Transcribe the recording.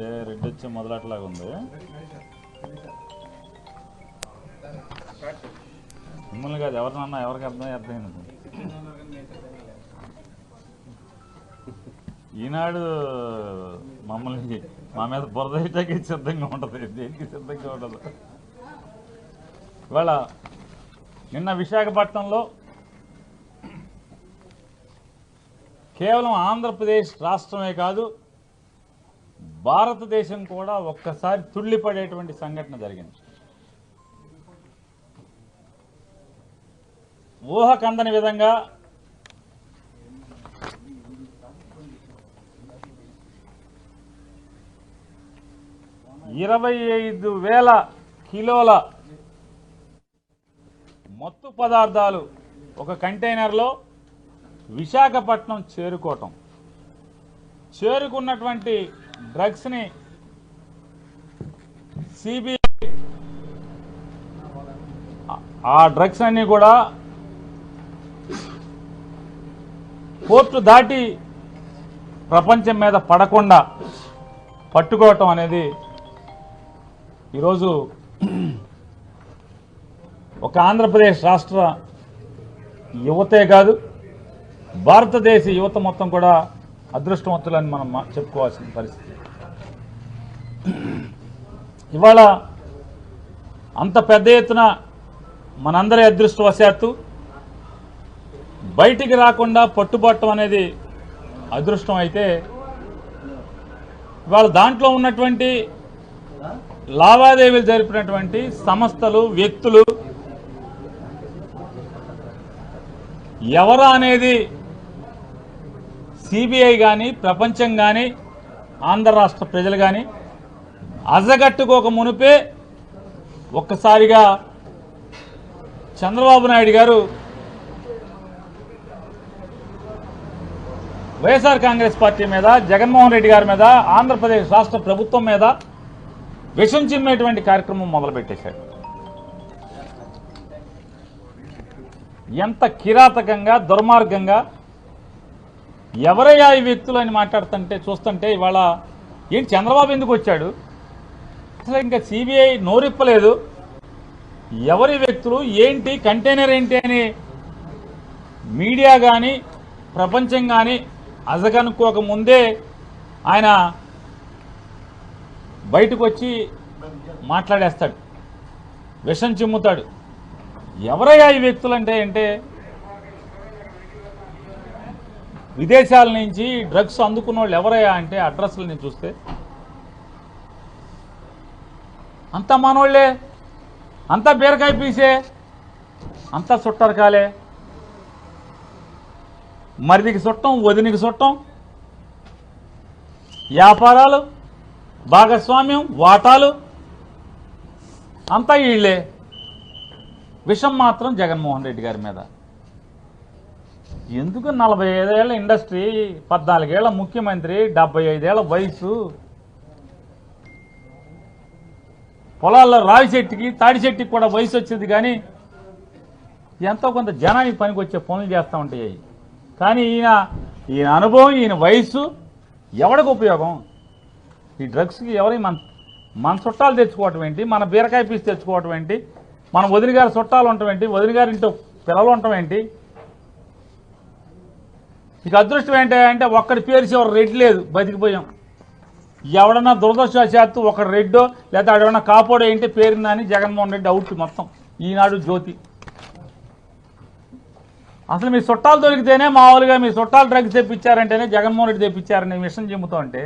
అంటే రెడ్ వచ్చి మొదలట్లాగా ఉంది. మిమ్మల్ని కాదు ఎవరినన్నా ఎవరికి అర్థమై అర్థమైంది ఈనాడు మమ్మల్ని మా మీద బురదకి సిద్ధంగా ఉంటుంది. దేనికి సిద్ధంగా ఉండదు ఇవాళ నిన్న విశాఖపట్నంలో కేవలం ఆంధ్రప్రదేశ్ రాష్ట్రమే కాదు భారతదేశం కూడా ఒక్కసారి తుళ్ళిపడేటువంటి సంఘటన జరిగింది. ఊహ కందని విధంగా ఇరవై ఐదు వేల కిలోల మత్తు పదార్థాలు ఒక కంటైనర్లో విశాఖపట్నం చేరుకోవటం. చేరుకున్నటువంటి డ్రగ్స్ని సిబిఐ ఆ డ్రగ్స్ అన్నీ కూడా కోర్టు దాటి ప్రపంచం మీద పడకుండా పట్టుకోవటం అనేది ఈరోజు ఒక ఆంధ్రప్రదేశ్ రాష్ట్ర యువతే కాదు భారతదేశ యువత మొత్తం కూడా అదృష్టవంతులని మనం చెప్పుకోవాల్సిన పరిస్థితి. ఇవాళ అంత పెద్ద ఎత్తున మనందరి అదృష్టవశాత్తు బయటికి రాకుండా పట్టుబట్టం అనేది అదృష్టం అయితే ఇవాళ దాంట్లో ఉన్నటువంటి లావాదేవీలు జరిపినటువంటి సంస్థలు వ్యక్తులు ఎవరా అనేది సిబిఐ కానీ ప్రపంచం కానీ ఆంధ్ర రాష్ట్ర ప్రజలు కానీ అజగట్టుకోక మునిపే ఒక్కసారిగా చంద్రబాబు నాయుడు గారు వైఎస్ఆర్ కాంగ్రెస్ పార్టీ మీద జగన్మోహన్ రెడ్డి గారి మీద ఆంధ్రప్రదేశ్ రాష్ట్ర ప్రభుత్వం మీద విషం చిమ్మేటువంటి కార్యక్రమం మొదలుపెట్టేశాడు ఎంత కిరాతకంగా దుర్మార్గంగా ఎవరయ్యా ఈ వ్యక్తులు అని మాట్లాడుతుంటే చూస్తుంటే ఇవాళ ఏంటి చంద్రబాబు ఎందుకు వచ్చాడు? అసలు ఇంకా సిబిఐ నోరిప్పలేదు. ఎవరి వ్యక్తులు ఏంటి కంటైనర్ ఏంటి అని మీడియా కానీ ప్రపంచం కానీ అజగనుకోక ముందే ఆయన బయటకు వచ్చి మాట్లాడేస్తాడు. విషం చిమ్ముతాడు. ఎవరయ్యా ఈ వ్యక్తులు అంటే అంటే విదేశాల నుంచి డ్రగ్స్ అందుకున్న వాళ్ళు ఎవరయ్యా అంటే అడ్రస్లని చూస్తే. అంతా మనోళ్ళే అంతా బీరకాయ పీసే అంతా చుట్టరకాలే మరిదికి చుట్టం వదినికి చుట్టం వ్యాపారాలు భాగస్వామ్యం వాటాలు అంతా వీళ్ళే విషం మాత్రం జగన్మోహన్ రెడ్డి గారి మీద. ఎందుకు నలభై ఐదేళ్ళ ఇండస్ట్రీ పద్నాలుగేళ్ళ ముఖ్యమంత్రి డెబ్బై ఐదేళ్ళ వయసు పొలాల్లో రావి చెట్టుకి తాడి చెట్టుకి కూడా వయసు వచ్చింది కానీ ఎంతో కొంత జనానికి పనికి వచ్చే పనులు చేస్తూ ఉంటాయి. కానీ ఈయన ఈయన అనుభవం ఈయన వయసు ఎవడికి ఉపయోగం? ఈ డ్రగ్స్కి ఎవరి మన మన చుట్టాలు తెచ్చుకోవటం ఏంటి? మన బీరకాయ పీస్ తెచ్చుకోవటం ఏంటి? మన వదిలిగారు చుట్టాలు ఉండటం ఏంటి? వదిలిగారి ఇంట్లో పిల్లలు ఉండటం ఏంటి? ఇక అదృష్టం ఏంటంటే ఒక్కడి పేరు చివరి రెడ్ లేదు బతికిపోయాం. ఎవడన్నా దురదృష్టవశాత్తు ఒక రెడ్డో లేదా ఆడేమన్నా కాపోడో ఏంటి పేరుందని జగన్మోహన్ రెడ్డి అవుట్ మొత్తం. ఈనాడు జ్యోతి. అసలు మీ చుట్టాలు దొరికితేనే మామూలుగా మీ చుట్టాలు డ్రగ్స్ తెప్పించారంటేనే జగన్మోహన్ రెడ్డి తెప్పించారనే విషయం చెబుతూ అంటే